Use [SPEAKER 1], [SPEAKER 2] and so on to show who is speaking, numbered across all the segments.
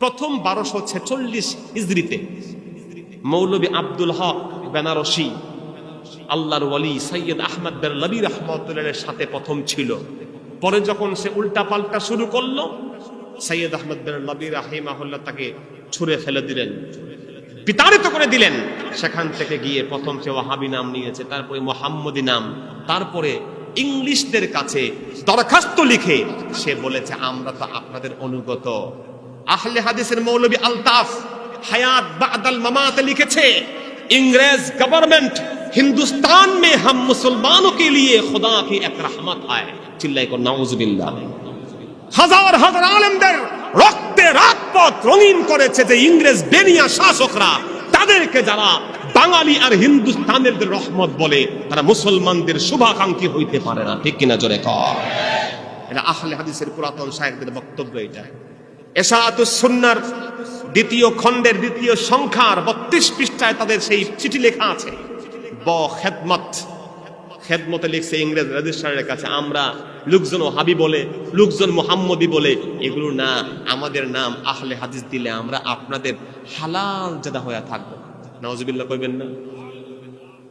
[SPEAKER 1] প্রথম বারোশো ছেচল্লিশ ইজরিতে মৌলবী আব্দুল হক বেনারসি, আল্লাহর ওয়ালি সৈয়দ আহমদ বের লবি রহমতুল্লাহের সাথে প্রথম ছিল। পরে যখন সে উল্টা পাল্টা শুরু করল, সৈয়দ আহমদ বের লবি রাহিমাহুল্লাহ তাকে ছুঁড়ে ফেলে দিলেন, বিতাড়িত করে দিলেন। সেখান থেকে গিয়ে প্রথম সে ওয়াহাবি নাম নিয়েছে, তারপরে মোহাম্মদী নাম, তারপরে ইংলিশদের কাছে দরখাস্ত লিখে সে বলেছে, আমরা তো আপনাদের অনুগত। আহলে হাদিসের মৌলবী আলতাফ হায়াত বাদাল মামাতে লিখেছে इंग्रेज गवर्नमेंट हिंदुस्तान में हम मुसलमानों के लिए खुदा की एक रहमत है चिल्लाई को नाउजुबिल्लाह হাজার হাজার আলেমদের রক্তে রাজপথ রঙিন করেছে যে ইংরেজ বেনিয়া শাসকরা তাদেরকে যারা বাঙালি আর হিন্দুস্তানের যে রহমত বলে তারা মুসলমানদের শুভাকাঙ্ক্ষী হইতে পারে না ঠিক কিনা জোরে কর এটা আহলে হাদিসের পুরাতন শায়েখদের বক্তব্য এটা এসাতুস সুন্নার দ্বিতীয় খণ্ডের দ্বিতীয় সংখ্যার বত্রিশ পৃষ্ঠায় তাদের সেই চিঠি লেখা আছে। ব খেদমত। খেদমতে লিখছে ইংরেজ রেজিস্ট্রারের কাছে, আমরা লোকজন হাবি বলে, লোকজন মোহাম্মদী বলে এগুলো না, আমাদের নাম আহলে হাদিস দিলে আমরা আপনাদের হালাল জাদা হয়ে থাকব। নওয়াজবিল্লাহ কইবেন না।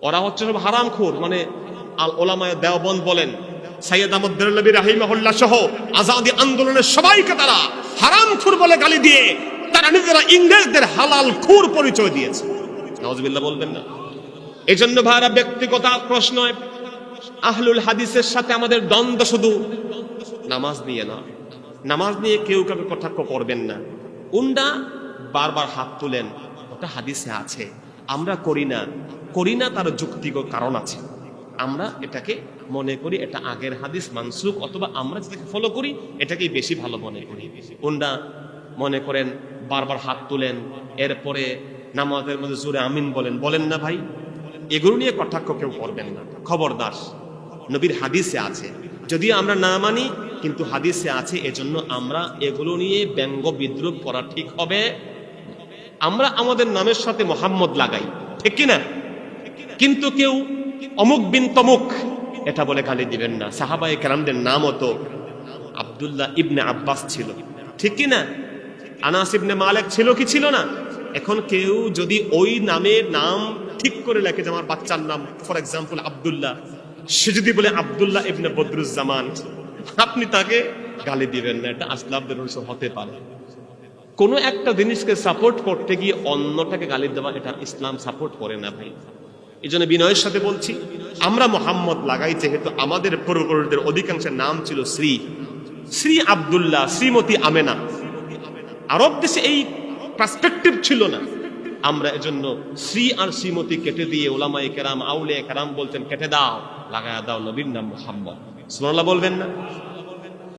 [SPEAKER 1] ওরা হচ্ছে সব হারাম খোর মানে আল ওলামায় দেওবন্দ বলেন সাইয়দ আহমদ বেরলবী রাহিমাহুল্লাহ সহ আজাদি আন্দোলনের সবাইকে তারা হারাম খুর বলে গালি দিয়ে তারা নিজেরা ইংরেজদের হালাল খুর পরিচয় দিয়েছে। নওয়াজবিল্লাহ বলবেন না। এই জন্য ভাইরা, ব্যক্তিগত আক্রোশ নয়। আহলুল হাদিসের সাথে আমাদের দ্বন্দ্ব শুধু। নামাজ নিয়ে না। নামাজ নিয়ে কেউ কাউকে কটাক্ষ করবেন না। উন্ডা বারবার হাত তুলেন, ওটা হাদিসে আছে। আমরা করি না। করি না তার যুক্তিগত কারণ আছে। আমরা এটাকে মনে করি এটা আগের হাদিস মানসুক অথবা আমরা যেটাকে ফলো করি, এটাকেই বেশি ভালো মনে করি। উন্ডা মনে করেন, বারবার হাত তুলেন, এরপরে নামাজের মধ্যে জোরে আমিন বলেন। বলেন না ভাই, এগুলো নিয়ে কটাক্ষ কেউ করবেন না। খবরদার, নবীর হাদিসে আছে। যদিও আমরা না মানি, কিন্তু হাদিসে আছে, এজন্য আমরা এগুলো নিয়ে ব্যঙ্গ বিদ্রুপ করা ঠিক হবে। আমরা আমাদের নামের সাথে মোহাম্মদ লাগাই, ঠিক কিনা? কিন্তু কেউ অমুক বিন তমুক। এটা বলে গালি দিবেন না। সাহাবাই কেরামদের নামও তো আবদুল্লাহ ইবনে আব্বাস ছিল। ঠিক কিনা আনাস ইবনে মালেক ছিল কি ছিল না? এখন কেউ যদি ওই নামের নাম ঠিক করে লেখে যে আমার বাচ্চার নাম ফর এক্সাম্পল আব্দুল্লাহ, সে যদি বলে আব্দুল্লাহ ইবনে বদরুজ্জামান, আপনি তাকে গালি দিবেন না। এটা আসলাবদের অংশ হতে পারে। কোনো একটা জিনিসকে সাপোর্ট করতে গিয়ে অন্যটাকে গালি দেওয়া, এটা ইসলাম সাপোর্ট করে না ভাই। এই জন্য বিনয়ের সাথে বলছি, আমরা মোহাম্মদ লাগাই যেহেতু আমাদের পূর্বপুরুষদের অধিকাংশের নাম ছিল শ্রী। শ্রী আব্দুল্লাহ, শ্রীমতী আমেনা। আরব দেশে এই পার্সপেক্টিভ ছিল না। আমরা এজন্য শ্রী আর শ্রীমতী কেটে দিয়ে ওলামাই কেরাম আউলে কেরাম বলতেন কেটে দাও, লাগায়া দাও নবীর নাম মোহাম্মদ। সুনাল্লাহ বলবেন না।